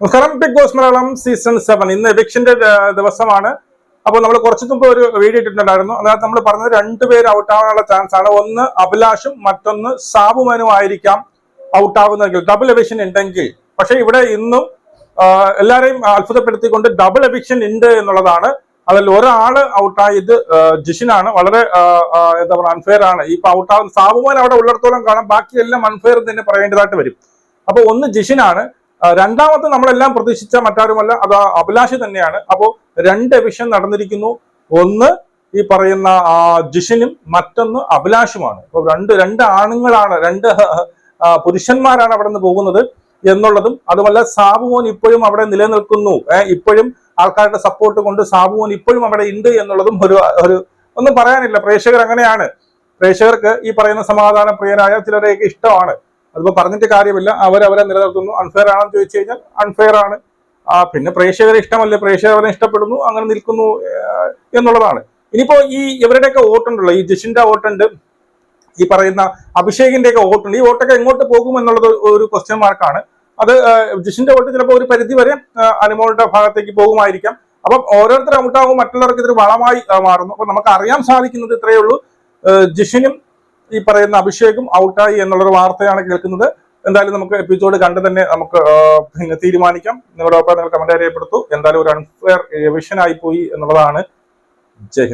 നമസ്കാരം Bigg Boss Malayalam season seven. ഇന്ന് എവിക്ഷന്റെ ദിവസമാണ്. അപ്പോൾ നമ്മൾ കുറച്ച് മുമ്പ് ഒരു വീഡിയോ ഇട്ടിട്ടുണ്ടായിരുന്നു. അതിനകത്ത് നമ്മൾ പറഞ്ഞത് രണ്ടുപേര് ഔട്ടാവാനുള്ള ചാൻസ് ആണ്. ഒന്ന് അഭിലാഷും മറ്റൊന്ന് സാബുമനും ആയിരിക്കാം ഔട്ട് ആവുന്നതെങ്കിൽ ഡബിൾ എവിക്ഷൻ ഉണ്ടെങ്കിൽ. പക്ഷേ ഇവിടെ ഇന്നും എല്ലാവരെയും അത്ഭുതപ്പെടുത്തിക്കൊണ്ട് ഡബിൾ എവിക്ഷൻ ഉണ്ട് എന്നുള്ളതാണ്. അതിൽ ഒരാൾ ഔട്ടായത് ജിഷിനാണ്. വളരെ എന്താ പറയുക അൺഫെയർ ആണ്. ഇപ്പൊ ഔട്ടാവുന്ന സാബുമാൻ അവിടെ ഉള്ളിടത്തോളം കാണാം. ബാക്കിയെല്ലാം അൺഫെയർ തന്നെ പറയേണ്ടതായിട്ട് വരും. അപ്പൊ ഒന്ന് ജിഷിനാണ്. രണ്ടാമത്തെ നമ്മളെല്ലാം പ്രതീക്ഷിച്ച മറ്റാരുമല്ല അത് അഭിലാഷി തന്നെയാണ്. അപ്പോൾ രണ്ട് എവിഷൻ നടന്നിരിക്കുന്നു. ഒന്ന് ഈ പറയുന്ന ജിഷനും മറ്റൊന്ന് അഭിലാഷുമാണ്. അപ്പൊ രണ്ട് രണ്ട് ആണുങ്ങളാണ് രണ്ട് പുരുഷന്മാരാണ് അവിടെ നിന്ന് പോകുന്നത് എന്നുള്ളതും അതുമല്ല സാബുമോൻ ഇപ്പോഴും അവിടെ നിലനിൽക്കുന്നു. ഇപ്പോഴും ആൾക്കാരുടെ സപ്പോർട്ട് കൊണ്ട് സാബുമോൻ ഇപ്പോഴും അവിടെ ഉണ്ട് എന്നുള്ളതും ഒരു ഒരു ഒന്നും പറയാനില്ല. പ്രേക്ഷകർ അങ്ങനെയാണ്. പ്രേക്ഷകർക്ക് ഈ പറയുന്ന സമാധാന പ്രിയനായ ചിലരെയൊക്കെ ഇഷ്ടമാണ്. അതിപ്പോ പറഞ്ഞിട്ട് കാര്യമില്ല. അവരവരെ നിലനിർത്തുന്നു. അൺഫെയർ ആണെന്ന് ചോദിച്ചു കഴിഞ്ഞാൽ അൺഫെയർ ആണ്. ആ, പിന്നെ പ്രേക്ഷകരെ ഇഷ്ടമല്ലേ? പ്രേക്ഷകർ അവരെ ഇഷ്ടപ്പെടുന്നു അങ്ങനെ നിൽക്കുന്നു എന്നുള്ളതാണ്. ഇനിയിപ്പോ ഈ ഇവരുടെയൊക്കെ വോട്ടുണ്ടല്ലോ. ഈ ജിഷിന്റെ വോട്ടുണ്ട് ഈ പറയുന്ന അഭിഷേകിന്റെ ഒക്കെ വോട്ടുണ്ട്. ഈ വോട്ടൊക്കെ എങ്ങോട്ട് പോകും എന്നുള്ളത് ഒരു ക്വസ്റ്റ്യൻ മാർക്കാണ് അത് ജിഷിന്റെ വോട്ട് ചിലപ്പോൾ ഒരു പരിധി വരെ അനുമോളുടെ ഭാഗത്തേക്ക് പോകുമായിരിക്കാം. അപ്പം ഓരോരുത്തർ ഔട്ടാകും മറ്റുള്ളവർക്ക് ഇതൊരു വളമായി മാറുന്നു. അപ്പൊ നമുക്ക് അറിയാൻ സാധിക്കുന്നത് ഇത്രയേ ഉള്ളൂ. ജിഷിനും ഈ പറയുന്ന അഭിഷേകും ഔട്ടായി എന്നുള്ളൊരു വാർത്തയാണ് കേൾക്കുന്നത്. എന്തായാലും നമുക്ക് എപ്പിസോഡ് കണ്ട് തന്നെ നമുക്ക് തീരുമാനിക്കാം. നിങ്ങളുടെ അഭിപ്രായം നിങ്ങൾ കമന്റ് രേഖപ്പെടുത്തു. എന്തായാലും ഒരു അൺഫെയർ വിഷനായി പോയി എന്നുള്ളതാണ്. ജയ്